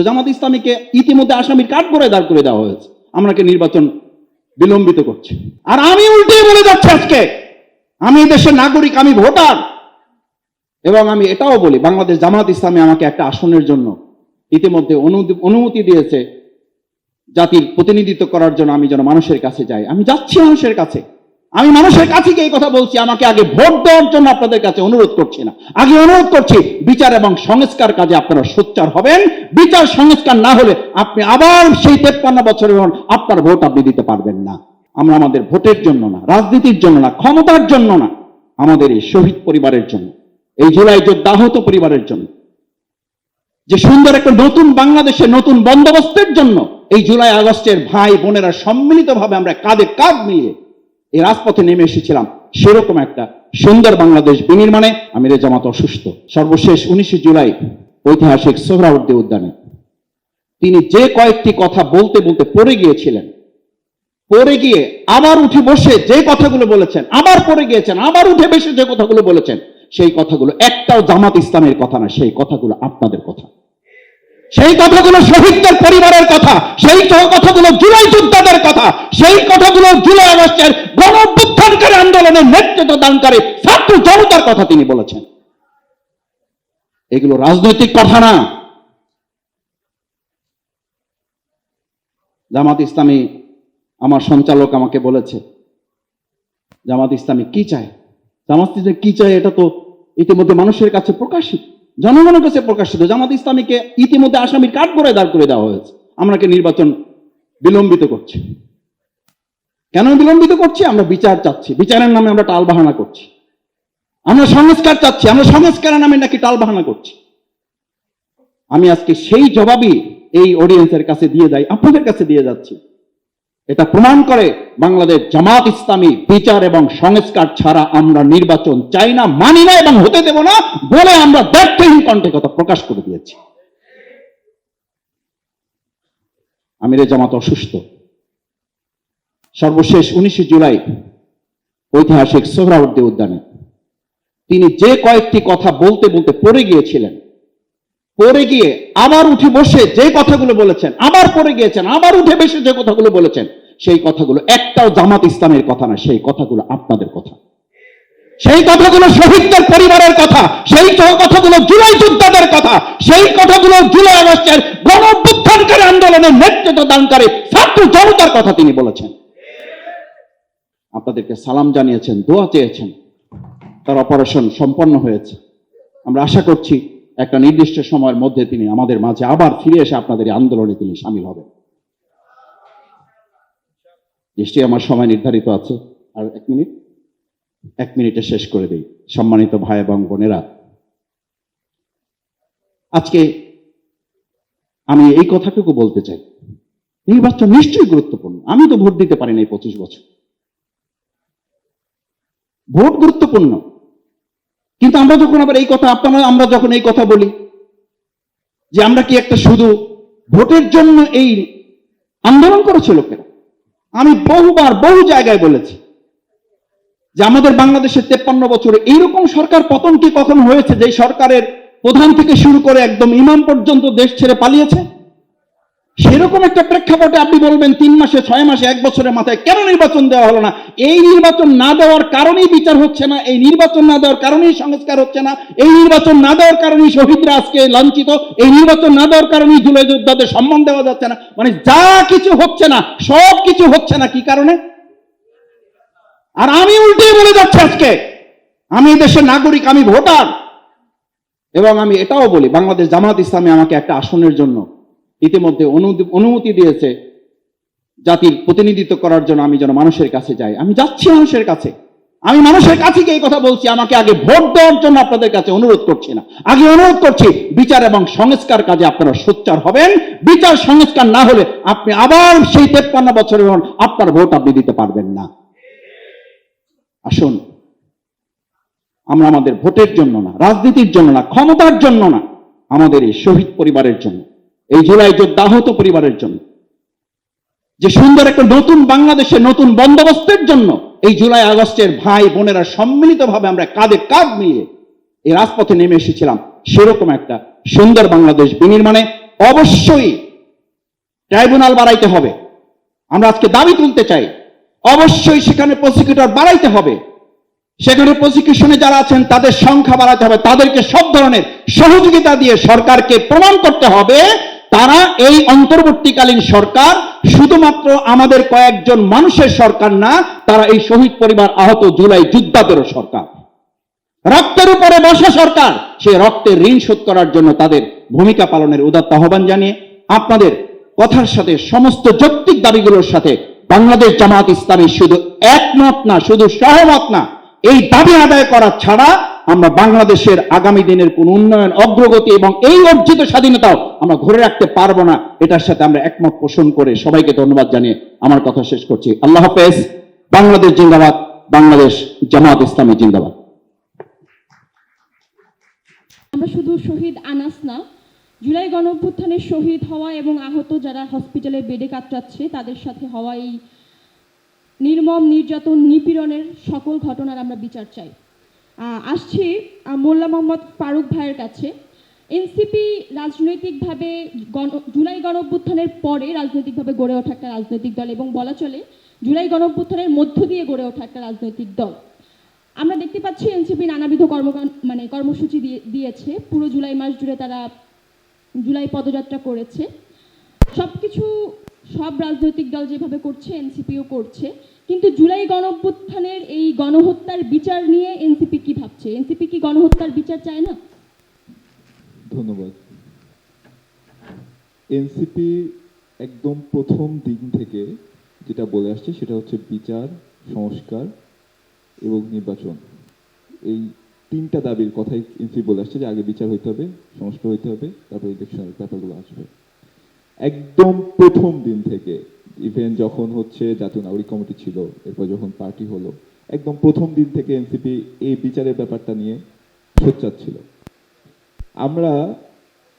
জামাত ইসলামীকে ইতিমধ্যে আসামির কাঠ করে দাঁড় করে দেওয়া হয়েছে। আমাকে নির্বাচন বিলম্বিত করছে। আর আমি উল্টে বলে যাচ্ছি আজকে, আমি দেশের নাগরিক, আমি ভোটার। এবং আমি এটাও বলি, বাংলাদেশ জামাত ইসলামী আমাকে একটা আসনের জন্য ইতিমধ্যে অনুমতি দিয়েছে। জাতির প্রতিনিধিত্ব করার জন্য আমি যেন মানুষের কাছে যাই। আমি যাচ্ছি মানুষের কাছে। আমি মানুষের কাছে এই কথা বলছি, আমাকে আগে ভোট দেওয়ার জন্য আপনাদের কাছে অনুরোধ করছি না। আগে অনুরোধ করছি, বিচার এবং সংস্কার কাজে আপনারা সোচ্চার হবেন। বিচার সংস্কার না হলে আপনি আবার সেই তেপ্পান্ন বছরের হন আপনার ভোট আপনি দিতে পারবেন না। আমরা আমাদের ভোটের জন্য না, রাজনীতির জন্য না, ক্ষমতার জন্য না, আমাদের এই শহীদ পরিবারের জন্য, এই জুলাই যোদ্ধা আহত পরিবারের জন্য, যে সুন্দর একটা নতুন বাংলাদেশের নতুন বন্দোবস্তের জন্য এই জুলাই আগস্টের ভাই বোনেরা সম্মিলিতভাবে আমরা কাঁধে কাঁধ মিলিয়ে এই রাজপথে নেমে এসেছিলাম। সেরকম একটা সুন্দর বাংলাদেশ বিনির্মাণে আমিরে জামাত অসুস্থ। সর্বশেষ উনিশে জুলাই ঐতিহাসিক সোহরাউদ্দি উদ্যানে। তিনি যে কয়েকটি কথা বলতে বলতে পড়ে গিয়েছিলেন। পড়ে গিয়ে আবার উঠে বসে যে কথাগুলো বলেছেন, আবার পড়ে গিয়েছেন, আবার উঠে বসে যে কথাগুলো বলেছেন, সেই কথাগুলো একটাও জামাত ইসলামের কথা না, সেই কথাগুলো আপনাদের কথা। সেই কথাগুলো শহীদদের পরিবারের কথা, সেই কথাগুলো জুলাই যোদ্ধাদের কথা, সেই কথাগুলো জুলাই আগস্টের গণ আন্দোলনের নেতৃত্ব দানকারী ছাত্র জনতার কথা তিনি বলেছেন। এগুলো রাজনৈতিক কথা না। জামাত ইসলামী আমার সঞ্চালক আমাকে বলেছে, জামাত ইসলামী কি চায়? জামাত ইসলামী কি চায় এটা তো ইতিমধ্যে মানুষের কাছে প্রকাশিত। জনগণের কাছে প্রকাশিত, জামাত ইসলামীকে ইতিমধ্যে আসামির কাঠ করে দাঁড় করে দেওয়া হয়েছে। আমাকে নির্বাচন বিলম্বিত করছে? কেন বিলম্বিত করছি? আমরা বিচার চাচ্ছি। বিচারের নামে আমরা টাল বাহানা করছি। আমরা সংস্কার চাচ্ছি। আমরা সংস্কারের নামে নাকি টাল বাহানা করছি? আমি আজকে সেই জবাবই এই অডিয়েন্সের কাছে দিয়ে যাই আপনাদের কাছে দিয়ে যাচ্ছি। এটা প্রমাণ করে বাংলাদেশ জামাত ইসলামী বিচার এবং সংস্কার ছাড়া আমরা নির্বাচন চাই না, মানি না এবং হতে দেব না বলে আমরা ব্যর্থহীন কণ্ঠে কথা প্রকাশ করে দিয়েছি। আমিরে জামাত অসুস্থ। সর্বশেষ উনিশে জুলাই ঐতিহাসিক সোহরাউদ্দি উদ্যানে তিনি যে কয়েকটি কথা বলতে বলতে পড়ে গিয়েছিলেন, পড়ে গিয়ে আবার উঠে বসে যে কথাগুলো বলেছেন, আবার পড়ে গিয়েছেন, আবার উঠে বসে যে কথাগুলো বলেছেন সেই কথাগুলো, একটাও জামাত ইসলামের কথা না, সেই কথাগুলো আপনাদের কথা। সেই কথাগুলো শহীদদের পরিবারের কথা, সেই কথাগুলো জুলাই যোদ্ধাদের কথা, সেই কথাগুলো জুলাই আগস্টের গণ আন্দোলনের নেতৃত্ব দানকারী ছাত্র জনতার কথা তিনি বলেছেন। আপনাদেরকে সালাম জানিয়েছেন, দোয়া চেয়েছেন। তার অপারেশন সম্পন্ন হয়েছে। আমরা আশা করছি একটা নির্দিষ্ট সময়ের মধ্যে তিনি আমাদের মাঝে আবার ফিরে এসে আপনাদের আন্দোলনে তিনি সামিল হবেন। নিশ্চয়ই আমার সময় নির্ধারিত আছে। আর এক মিনিট, এক মিনিটে শেষ করে দেই। সম্মানিত ভাই এবং বোনেরা, আজকে আমি এই কথাটুকু বলতে চাই। নির্বাচন নিশ্চয়ই গুরুত্বপূর্ণ। আমি তো ভোট দিতে পারি না এই পঁচিশ বছর। ভোট গুরুত্বপূর্ণ। কিন্তু আমরা যখন আবার এই কথা, আপনারা, আমরা যখন এই কথা বলি, যে আমরা কি একটা শুধু ভোটের জন্য এই আন্দোলন করেছে লোকেরা? আমি বহুবার বহু জায়গায় বলেছি যে আমাদের বাংলাদেশের তেপ্পান্ন বছরে এইরকম সরকার পতন কি কখন হয়েছে যে সরকারের প্রধান থেকে শুরু করে একদম ইমাম পর্যন্ত দেশ ছেড়ে পালিয়েছে? সেরকম একটা প্রেক্ষাপটে আপনি বলবেন তিন মাসে, ছয় মাসে, এক বছরের মাথায় কেন নির্বাচন দেওয়া হলো না? এই নির্বাচন না দেওয়ার কারণেই বিচার হচ্ছে না, এই নির্বাচন না দেওয়ার কারণেই সংস্কার হচ্ছে না, এই নির্বাচন না দেওয়ার কারণেই শহীদরা আজকে লাঞ্ছিত, এই নির্বাচন না দেওয়ার কারণেই জুলাই যোদ্ধাদের সম্মান দেওয়া যাচ্ছে না। মানে যা কিছু হচ্ছে না, সব কিছু হচ্ছে না, কি কারণে? আর আমি উল্টে বলে যাচ্ছি আজকে, আমি দেশের নাগরিক, আমি ভোটার, এবং আমি এটাও বলি, বাংলাদেশ জামাত ইসলামী আমাকে একটা আসনের জন্য ইতিমধ্যে অনুমতি- দিয়েছে জাতির প্রতিনিধিত্ব করার জন্য আমি যেন মানুষের কাছে যাই। আমি যাচ্ছি মানুষের কাছে। আমি মানুষের কাছে এই কথা বলছি। আমাকে আগে ভোট দেওয়ার জন্য আপনাদের কাছে অনুরোধ করছি না। আগে অনুরোধ করছি, বিচার এবং সংস্কার কাজে আপনারা সোচ্চার হবেন। বিচার সংস্কার না হলে আপনি আবার সেই তেপ্পান্ন বছরের হন আপনার ভোট আপনি দিতে পারবেন না। আসুন, আমরা আমাদের ভোটের জন্য না, রাজনীতির জন্য না, ক্ষমতার জন্য না, আমাদের এই শহীদ পরিবারের জন্য। এই জুলাই যোদ্ধা আহত পরিবারের জন্য। যে সুন্দর একটা নতুন বাংলাদেশের নতুন বন্দোবস্তের জন্য এই জুলাই আগস্টের ভাই বোনেরা সম্মিলিতভাবে আমরা কাঁধে কাঁধ মিলিয়ে এই রাজপথে নেমে এসেছিলাম, সেরকম একটা সুন্দর বাংলাদেশ বিনির্মাণে অবশ্যই ট্রাইব্যুনাল বাড়াইতে হবে। আমরা আজকে দাবি তুলতে চাই, অবশ্যই সেখানে প্রসিকিউটর বাড়াইতে হবে। সেখানে প্রসিকিউশনে যারা আছেন, তাদের সংখ্যা বাড়াতে হবে, তাদেরকে সব ধরনের সহযোগিতা দিয়ে সরকারকে প্রমাণ করতে হবে তারা এই অন্তর্বর্তীকালীন সরকার শুধুমাত্র আমাদের কয়েকজন মানুষের সরকার না, তারা এই শহীদ পরিবার আহত জুলাই যোদ্ধাদেরও সরকার। রক্তের উপরে বসা সরকার, সে রক্তের ঋণ শোধ করার জন্য তাদের ভূমিকা পালনের উদাত্ত আহ্বান জানিয়ে আপনাদের কথার সাথে সমস্ত যৌক্তিক দাবিগুলোর সাথে বাংলাদেশ জামাত ইসলামী শুধু একমত না, শুধু সহমত না, এই দাবি আদায় করা ছাড়া আমরা বাংলাদেশের আগামী দিনের কোন উন্নয়ন, অগ্রগতি এবং এই অর্জিত স্বাধীনতাও আমরা ধরে রাখতে পারব না, এটার সাথে আমরা একমত পোষণ করে সবাইকে ধন্যবাদ জানিয়ে আমার কথা শেষ করছি। আল্লাহ হাফেজ। বাংলাদেশ জিন্দাবাদ। বাংলাদেশ জামাত ইসলামী জিন্দাবাদ। আমরা শুধু শহীদ আনাস না, জুলাই গণঅভ্যুত্থানের শহীদ হওয়া এবং আহত যারা হসপিটালে বেডে কাটাচ্ছে তাদের সাথে হওয়া এই নির্মম, নির্যাতন, নিপীড়নের সকল ঘটনার আমরা বিচার চাই। আসছি মোল্লা মোহাম্মদ ফারুক ভাইয়ের কাছে। এনসিপি রাজনৈতিকভাবে গণ, জুলাই গণঅভ্যুত্থানের পরে রাজনৈতিকভাবে গড়ে ওঠা একটা রাজনৈতিক দল এবং বলা চলে জুলাই গণঅভ্যুত্থানের মধ্য দিয়ে গড়ে ওঠা একটা রাজনৈতিক দল। আমরা দেখতে পাচ্ছি এনসিপি নানাবিধ কর্ম মানে কর্মসূচি দিয়ে, দিয়েছে। পুরো জুলাই মাস জুড়ে তারা জুলাই পদযাত্রা করেছে। সবকিছু সব রাজনৈতিক দল যেভাবে করছে, এনসিপিও করছে, কিন্তু জুলাই গণঅভ্যুত্থানের এই গণহত্যার বিচার নিয়ে এনসিপি কি ভাবছে? এনসিপি কি গণহত্যার বিচার চায় না? ধন্যবাদ। এনসিপি একদম প্রথম দিন থেকে যেটা বলে আসছে সেটা হচ্ছে বিচার, সংস্কার এবং নির্বাচন। এই তিনটা দাবির কথাই এনসিপি বলে আসছে যে আগে বিচার হইতে হবে, সংস্কার হইতে হবে, তারপর ইলেকশনের ব্যাপারগুলো আসবে। একদম প্রথম দিন থেকে ইভেন যখন হচ্ছে জাতীয় নাগরিক কমিটি ছিল, এরপর যখন পার্টি হলো, একদম প্রথম দিন থেকে এনসিপি এই বিচারের ব্যাপারটা নিয়ে সোচ্চার ছিল। আমরা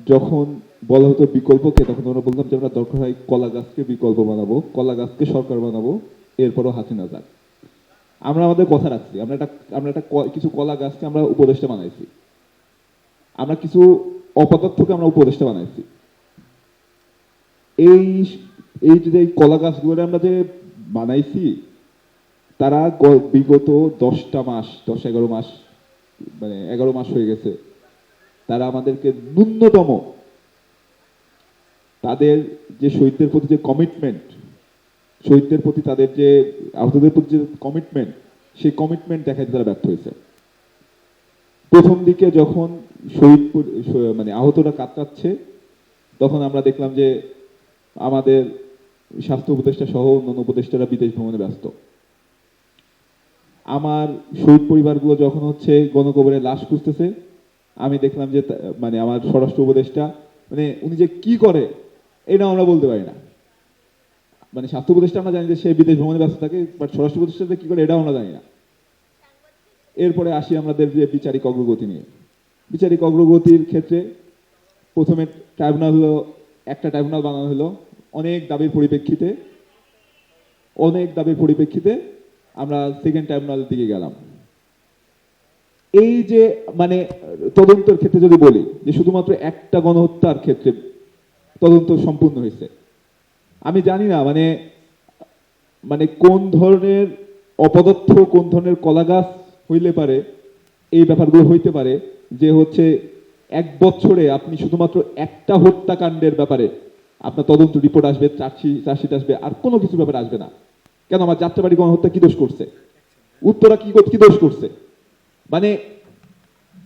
যখন বলা হতো বিকল্পকে, তখন আমরা বলতাম যে আমরা দরকার হয় কলা গাছকে বিকল্প বানাবো, কলা গাছকে সরকার বানাবো, এরপরও হাসিনা যাক। আমরা আমাদের কথা রাখছি, আমরা একটা আমরা একটা কিছু কলা গাছকে আমরা উপদেষ্টা বানাইছি। আমরা কিছু অপদার্থকে আমরা উপদেষ্টা বানাইছি। এই এই যে কলা গাছগুলো আমরা যে বানাইছি, তারা বিগত দশটা মাস, দশ এগারো মাস মানে এগারো মাস হয়ে গেছে, তারা আমাদেরকে ন্যূনতম তাদের যে শহীদদের প্রতি যে কমিটমেন্ট শহীদদের প্রতি তাদের যে, আহতদের প্রতি যে কমিটমেন্ট সেই কমিটমেন্ট দেখাতে তারা ব্যর্থ হয়েছে। প্রথম দিকে যখন শহীদ মানে আহতরা কাতরাচ্ছে, তখন আমরা দেখলাম যে আমাদের স্বাস্থ্য উপদেষ্টা সহ অন্যান্য উপদেষ্টারা বিদেশ ভ্রমণে ব্যস্ত। আমার শহীদ পরিবারগুলো যখন হচ্ছে গণকবরে লাশ খুঁজতেছে, আমি দেখলাম যে মানে আমার স্বরাষ্ট্র উপদেষ্টা মানে উনি যে কি করে এটা আমরা বলতে পারি না। মানে স্বাস্থ্য উপদেষ্টা আমরা জানি যে সে বিদেশ ভ্রমণে ব্যস্ত থাকে বাট স্বরাষ্ট্র উপদেষ্টা কি করে, এটাও আমরা জানি না। এরপরে আসি আমাদের যে বিচারিক অগ্রগতি নিয়ে। বিচারিক অগ্রগতির ক্ষেত্রে প্রথমে ট্রাইব্যুনাল হলো একটা ট্রাইব্যুনাল বানানো হলো। অনেক দাবির পরিপ্রেক্ষিতে, অনেক দাবির পরিপ্রেক্ষিতে আমরা সেকেন্ড ট্রাইব্যুনালের দিকে গেলাম। এই যে মানে তদন্তের ক্ষেত্রে যদি বলি, যে শুধুমাত্র একটা গণহত্যার ক্ষেত্রে তদন্ত সম্পূর্ণ হয়েছে। আমি জানি না মানে মানে কোন ধরনের অপদার্থ, কোন ধরনের কলাগাছ হইলে পারে, এই ব্যাপারগুলো হইতে পারে, যে হচ্ছে এক বছরে আপনি শুধুমাত্র একটা হত্যাকাণ্ডের ব্যাপারে আপনার তদন্ত রিপোর্ট আসবে চার্জশিট চার্জশিট আসবে, আর কোনো কিছু ব্যাপারে আসবে না। কেন আমার যাত্রাবাড়ি গণহত্যা কি দোষ করছে? উত্তরা কি কি দোষ করছে? মানে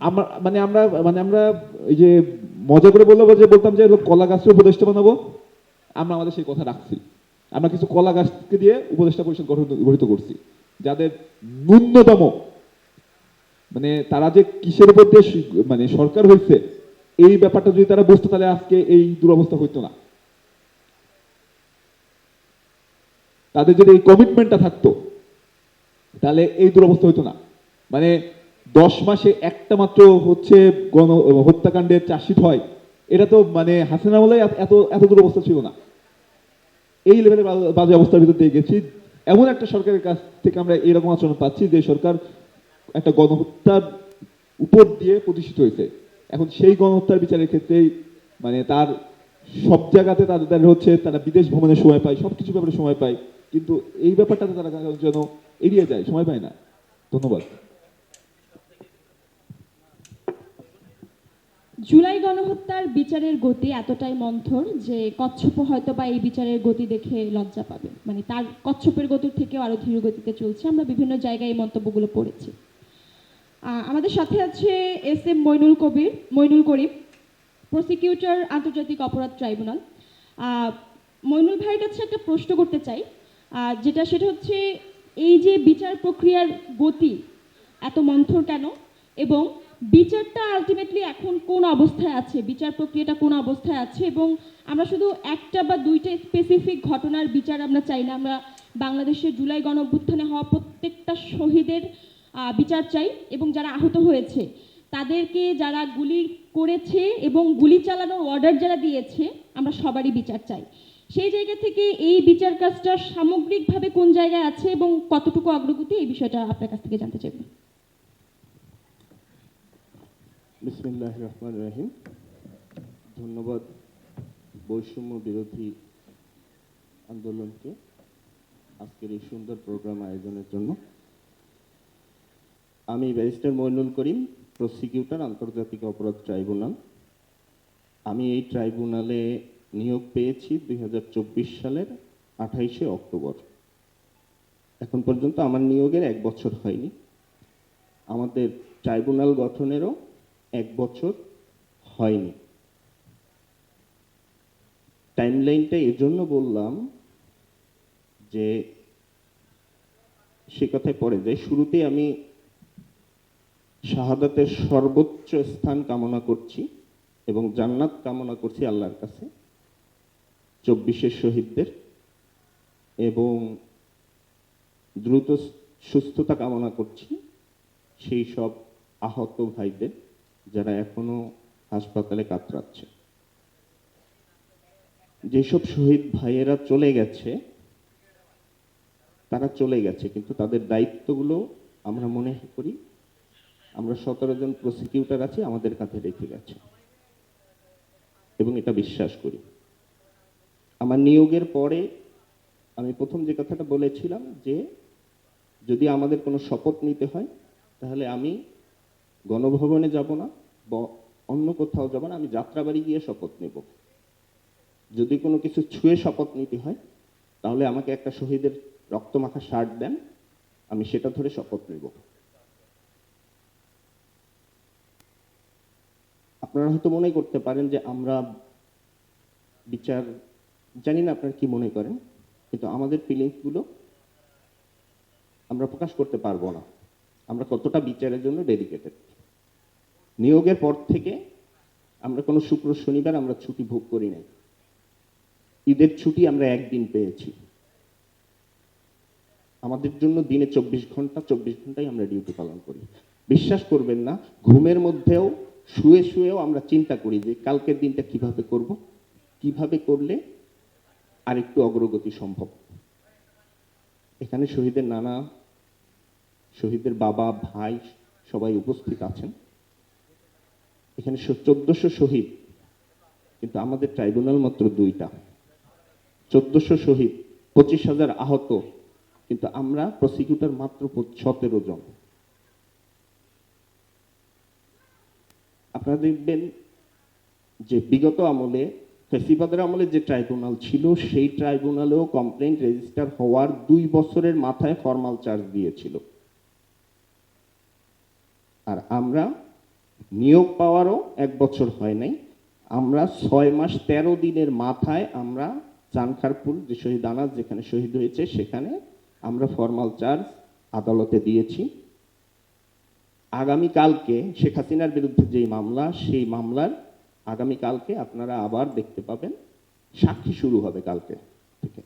আমরা মানে আমরা মানে আমরা এই যে মজা করে বলব যে, বলতাম যে কলা গাছের উপদেষ্টা বানাবো। আমরা আমাদের সেই কথা রাখছি। আমরা কিছু কলা গাছকে দিয়ে উপদেষ্টা পরিষদ গঠন, গঠিত করছি। যাদের ন্যূনতম মানে তারা যে কিসের উপর সি- মানে সরকার হয়েছে, এই ব্যাপারটা যদি তারা বুঝতো, তাহলে আজকে এই দুরবস্থা হইতো না। তাদের যদি এই কমিটমেন্টটা থাকতো, তাহলে এই দুরবস্থা হইতো না। মানে দশ মাসে একটা মাত্র হচ্ছে গণ হত্যাকাণ্ডের চার্জশিট হয়, এটা তো মানে হাসিনা বলে এত এত দুরবস্থা ছিল না। এই লেভেলের বাজে অবস্থার ভিতর দিয়ে গেছি। এমন একটা সরকারের কাছ থেকে আমরা এরকম আচরণ পাচ্ছি যে সরকার একটা গণহত্যার উপর দিয়ে প্রতিষ্ঠিত হয়েছে। এখন সেই গণহত্যার বিচারের ক্ষেত্রেই মানে তার সব জায়গাতে তাদের হচ্ছে, তারা বিদেশ ভ্রমণের সময় পায় সব কিছু ব্যাপারে সময় পায়। কিন্তু এই ব্যাপারটাতে তারা যেন এড়িয়ে যায়, সময় পায় না। ধন্যবাদ। জুলাই গণহত্যার বিচারের গতি এতটাই মন্থর যে কচ্ছপ হয়তো বা এই বিচারের গতি দেখে লজ্জা পাবে। মানে তার কচ্ছপের গতির থেকেও আরও ধীর গতিতে চলছে। আমরা বিভিন্ন জায়গায় এই মন্তব্যগুলো পড়েছি। আমাদের সাথে আছে S M Mainul Kabir, Mainul Karim prosecutor আন্তর্জাতিক অপরাধ ট্রাইব্যুনাল। মইনুল ভাইয়ের কাছে একটা প্রশ্ন করতে চাই। যেটা সেটা হচ্ছে, এই যে বিচার প্রক্রিয়ার গতি এত মন্থর কেন? এবং বিচারটা আলটিমেটলি এখন কোন অবস্থায় আছে? বিচার প্রক্রিয়াটা কোন অবস্থায় আছে? এবং আমরা শুধু একটা বা দুইটা স্পেসিফিক ঘটনার বিচার আমরা চাই না। আমরা বাংলাদেশের জুলাই গণ অভ্যুত্থানে হওয়া প্রত্যেকটা শহীদের বিচার চাই এবং যারা আহত হয়েছে, তাদেরকে যারা গুলি করেছে এবং গুলি চালানোর অর্ডার যারা দিয়েছে, আমরা সবারই বিচার চাই। সেই জায়গা থেকে এই বিচার কাজটা সামগ্রিকভাবে কোন জায়গায় আছে এবং কতটুকু অগ্রগতি, এই বিষয়টা আপনার কাছ থেকে জানতে চাইব বিসমিল্লাহ রহমান রহিম। ধন্যবাদ বৈষম্য বিরোধী আন্দোলনকে আজকের এই সুন্দর প্রোগ্রাম আয়োজনের জন্য। আমি ব্যারিস্টার মইনুল করিম, প্রসিকিউটর আন্তর্জাতিক অপরাধ ট্রাইব্যুনাল। আমি এই ট্রাইব্যুনালে নিয়োগ পেয়েছি দুই হাজার চব্বিশ সালের আঠাইশে অক্টোবর। এখন পর্যন্ত আমার নিয়োগের এক বছর হয়নি। আমাদের ট্রাইব্যুনাল গঠনেরও এক বছর হয়নি। টাইমলাইনটা এজন্য বললাম যে সে কথায় পরে যায় শুরুতে আমি শাহাদাতের সর্বোচ্চ স্থান কামনা করছি এবং জান্নাত কামনা করছি আল্লাহর কাছে, চব্বিশের শহীদদের, এবং দ্রুত সুস্থতা কামনা করছি সেই সব আহত ভাইদের যারা এখনও হাসপাতালে কাতরাচ্ছে। যেসব শহীদ ভাইয়েরা চলে গেছে, তারা চলে গেছে, কিন্তু তাদের দায়িত্বগুলো আমরা মনে করি আমরা সতেরো জন প্রসিকিউটর আছি, আমাদের কাঁধে রেখে গেছে। এবং এটা বিশ্বাস করি। আমার নিয়োগের পরে আমি প্রথম যে কথাটা বলেছিলাম যে, যদি আমাদের কোনো শপথ নিতে হয়, তাহলে আমি গণভবনে যাব না, বা, অন্য কোথাও যাব না, আমি যাত্রাবাড়ি গিয়ে শপথ নেব। যদি কোনো কিছু ছুঁয়ে শপথ নিতে হয়, তাহলে আমাকে একটা শহীদের রক্তমাখা শার্ট দেন, আমি সেটা ধরে শপথ নেব। আপনারা হয়তো মনে করতে পারেন যে আমরা বিচার, জানি না আপনারা কি মনে করেন, কিন্তু আমাদের ফিলিংসগুলো আমরা প্রকাশ করতে পারব না। আমরা কতটা বিচারের জন্য ডেডিকেটেড নিয়োগের পর থেকে আমরা কোনো শুক্র শনিবার আমরা ছুটি ভোগ করি নাই। ঈদের ছুটি আমরা একদিন পেয়েছি। আমাদের জন্য দিনে চব্বিশ ঘণ্টা, চব্বিশ ঘন্টাই আমরা ডিউটি পালন করি। বিশ্বাস করবেন না, ঘুমের মধ্যেও শুয়ে শুয়েও আমরা চিন্তা করি যে কালকের দিনটা কীভাবে করব, কীভাবে করলে আরেকটু অগ্রগতি সম্ভব? এখানে শহীদের নানা, শহীদের বাবা, ভাই সবাই উপস্থিত আছেন। এখানে চোদ্দশো শহীদ, কিন্তু আমাদের ট্রাইব্যুনাল মাত্র দুইটা। চোদ্দশো শহীদ, পঁচিশ হাজার আহত, কিন্তু আমরা প্রসিকিউটর মাত্র সতেরো জন। আপনারা দেখবেন যে বিগত আমলে, ফেসিবাদের আমলে যে ট্রাইব্যুনাল ছিল, সেই ট্রাইব্যুনালেও কমপ্লেন রেজিস্টার হওয়ার দুই বছরের মাথায় ফর্মাল চার্জ দিয়েছিল। আর আমরা নিয়োগ পাওয়ারও এক বছর হয় নাই। আমরা ছয় মাস তেরো দিনের মাথায় আমরা চানখারপুর যে শহীদ আনাজ যেখানে শহীদ হয়েছে, সেখানে আমরা ফর্মাল চার্জ আদালতে দিয়েছি। আগামীকালকে শেখ হাসিনার বিরুদ্ধে যেই মামলা, সেই মামলার আগামীকালকে আপনারা আবার দেখতে পাবেন। সাক্ষী শুরু হবে কালকে থেকে।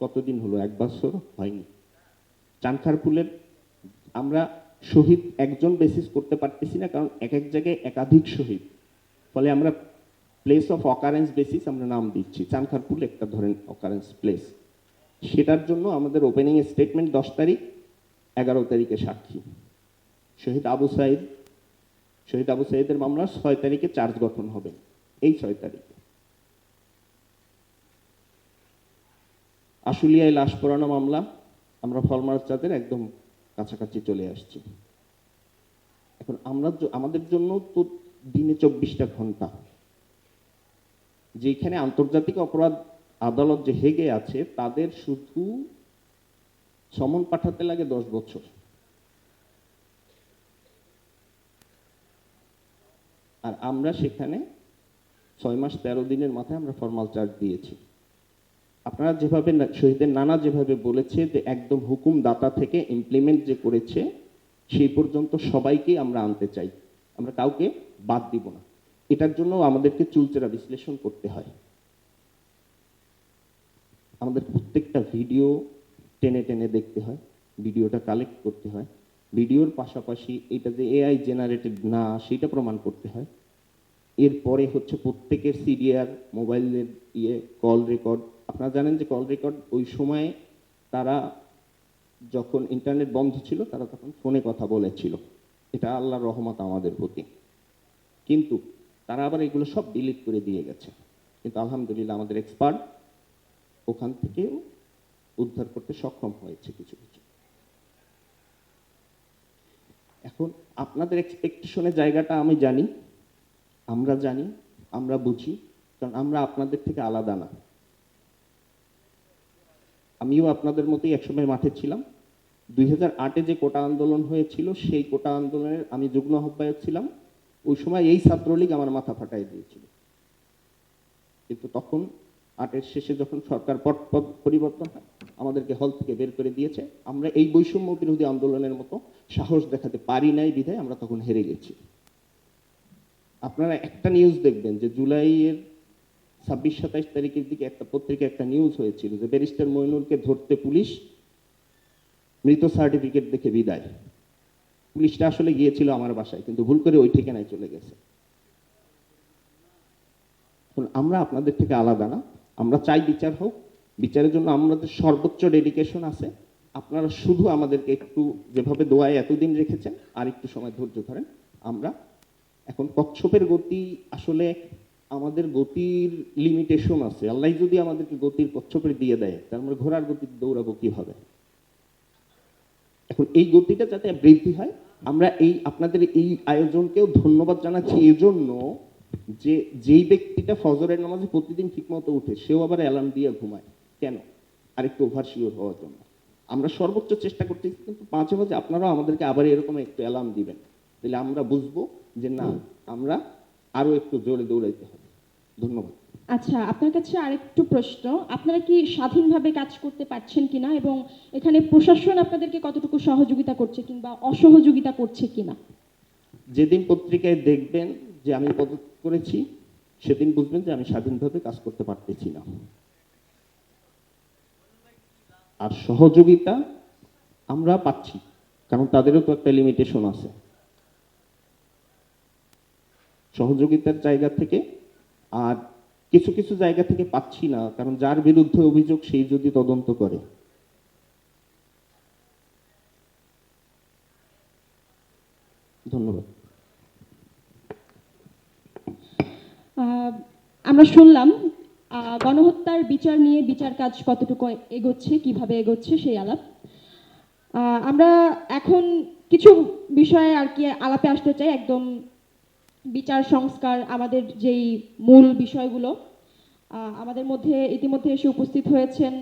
কতদিন হলো? এক বছর? হয়নি। চানখারপুলের আমরা শহীদ একজন বেসিস করতে পারতেছি না, কারণ এক এক জায়গায় একাধিক শহীদ। ফলে আমরা প্লেস অফ অকারেন্স বেসিস আমরা নাম দিচ্ছি। চানখারপুল একটা ধরেন অকারেন্স প্লেস সেটার জন্য আমাদের ওপেনিং স্টেটমেন্ট দশ তারিখ এগারো তারিখে সাক্ষী। শহীদ আবু সাইদ, শহীদ আবু সাইদের মামলা ছয় তারিখে চার্জ গঠন হবে, এই ছয় তারিখে। আশুলিয়ায় লাশ পোড়ানো মামলা, আমরা ফলমার চাঁদের একদম কাছাকাছি চলে আসছি। এখন আমরা আমাদের জন্য তো দিনে চব্বিশটা ঘণ্টা। যেখানে আন্তর্জাতিক অপরাধ আদালত যে হেগে আছে, তাদের শুধু সমন পাঠাতে লাগে দশ বছর। আর আমরা সেখানে ছয় মাস তেরো দিনের মাথায় আমরা ফর্মাল চার্জ দিয়েছি। আপনারা যেভাবে শহীদের নানা যেভাবে বলেছে যে একদম হুকুম দাতা থেকে ইমপ্লিমেন্ট যে করেছে, সেই পর্যন্ত সবাইকে আমরা আনতে চাই। আমরা কাউকে বাদ দিব না। এটার জন্য আমাদেরকে চুলচেরা বিশ্লেষণ করতে হয়। আমাদের প্রত্যেকটা ভিডিও টেনে টেনে দেখতে হয়, ভিডিওটা কালেক্ট করতে হয়। ভিডিওর পাশাপাশি এটা যে এআই জেনারেটেড না, সেটা প্রমাণ করতে হয়। এরপরে হচ্ছে প্রত্যেকের সিডিআর মোবাইলের ইয়ে কল রেকর্ড আপনারা জানেন যে কল রেকর্ড ওই সময়ে তারা যখন ইন্টারনেট বন্ধ ছিল, তারা তখন ফোনে কথা বলেছিল। এটা আল্লাহর রহমত আমাদের প্রতি। কিন্তু তারা আবার এগুলো সব ডিলিট করে দিয়ে গেছে। কিন্তু আলহামদুলিল্লাহ আমাদের এক্সপার্ট ওখান থেকেও উদ্ধার করতে সক্ষম হয়েছে কিছু কিছু। এখন আপনাদের এক্সপেকটেশনের জায়গাটা আমি জানি, আমরা জানি, আমরা বুঝি, কারণ আমরা আপনাদের থেকে আলাদা না। আমিও আপনাদের মতোই একসময় মাঠে ছিলাম। দুই হাজার আটে যে কোটা আন্দোলন হয়েছিল, সেই কোটা আন্দোলনের আমি যুগ্ম আহ্বায়ক ছিলাম। ওই সময় এই ছাত্রলীগ আমার মাথা ফাটাই দিয়েছিল। কিন্তু তখন আটের শেষে যখন সরকার পট পরিবর্তন হয়, আমাদেরকে হল থেকে বের করে দিয়েছে। আমরা এই বৈষম্য বিরোধী আন্দোলনের মতো সাহস দেখাতে পারি নাই বিধায় আমরা তখন হেরে গেছি। আপনারা একটা নিউজ দেখবেন যে জুলাইয়ের ছাব্বিশ, সাতাইশ তারিখের দিকে একটা পত্রিকা একটা নিউজ হয়েছিল যে ব্যারিস্টার মইনুলকে ধরতে পুলিশ মৃত সার্টিফিকেট দেখে বিদায়। পুলিশটা আসলে গিয়েছিল আমার বাসায়, কিন্তু ভুল করে ওই ঠিকানায় চলে গেছে। আমরা আপনাদের থেকে আলাদা না আমরা চাই বিচার হোক। বিচারের জন্য আমাদের সর্বোচ্চ ডেডিকেশন আছে। আপনারা শুধু আমাদেরকে একটু যেভাবে দোয়ায় এতদিন রেখেছেন আর একটু সময় ধৈর্য ধরেন। আমরা এখন কচ্ছপের গতি আসলে আমাদের গতির লিমিটেশন আছে। আল্লাহ যদি আমাদেরকে গতির কচ্ছপের দিয়ে দেয়, তার আমরা ঘোড়ার গতি দৌড়াবো কীভাবে? এখন এই গতিটা যাতে বৃদ্ধি হয়, আমরা এই, আপনাদের এই আয়োজনকেও ধন্যবাদ জানাচ্ছি। এই জন্য যে যেই ব্যক্তিটা ফজরের নামাজে প্রতিদিন ঠিকমতো উঠে সেও আবার অ্যালার্ম দিয়ে ঘুমায়। কেন? আরেকটু ওভার শিওর হওয়ার জন্য। আমরা সর্বোচ্চ চেষ্টা করতেছি কিন্তু মাঝে মাঝে আপনারাও আমাদেরকে আবার এরকম একটু অ্যালার্ম দিবেন। তাহলে আমরা বুঝব যে না আমরা আরও একটু জোরে দৌড়াইতে হবে। ধন্যবাদ। আচ্ছা আপনার কাছে আরেকটু প্রশ্ন। আপনারা কি স্বাধীনভাবে কাজ করতে পারছেন কিনা এবং এখানে প্রশাসন আপনাদেরকে কতটুকু সহযোগিতা করছে কিংবা অসহযোগিতা করছে কিনা? যেদিন পত্রিকায় দেখবেন যে আমি পদত্যাগ করেছি, সেদিন বুঝবেন যে আমি স্বাধীনভাবে কাজ করতে পারতেছি না। আর সহযোগিতা আমরা পাচ্ছি, কারণ তাদেরও তো একটা লিমিটেশন আছে। সহযোগিতার জায়গা থেকে আর কিছু কিছু জায়গা থেকে পাচ্ছি না, কারণ যার বিরুদ্ধে অভিযোগ সেই যদি তদন্ত করে। ধন্যবাদ। আমরা শুনলাম গণহত্যার বিচার নিয়ে বিচার কাজ কতটুকু এগোচ্ছে, কীভাবে এগোচ্ছে সেই আলাপ। আমরা এখন কিছু বিষয়ে আর কি আলাপে আসতে চাই, একদম বিচার সংস্কার আমাদের যেই মূল বিষয়গুলো। আমাদের মধ্যে ইতিমধ্যে এসে উপস্থিত হয়েছেন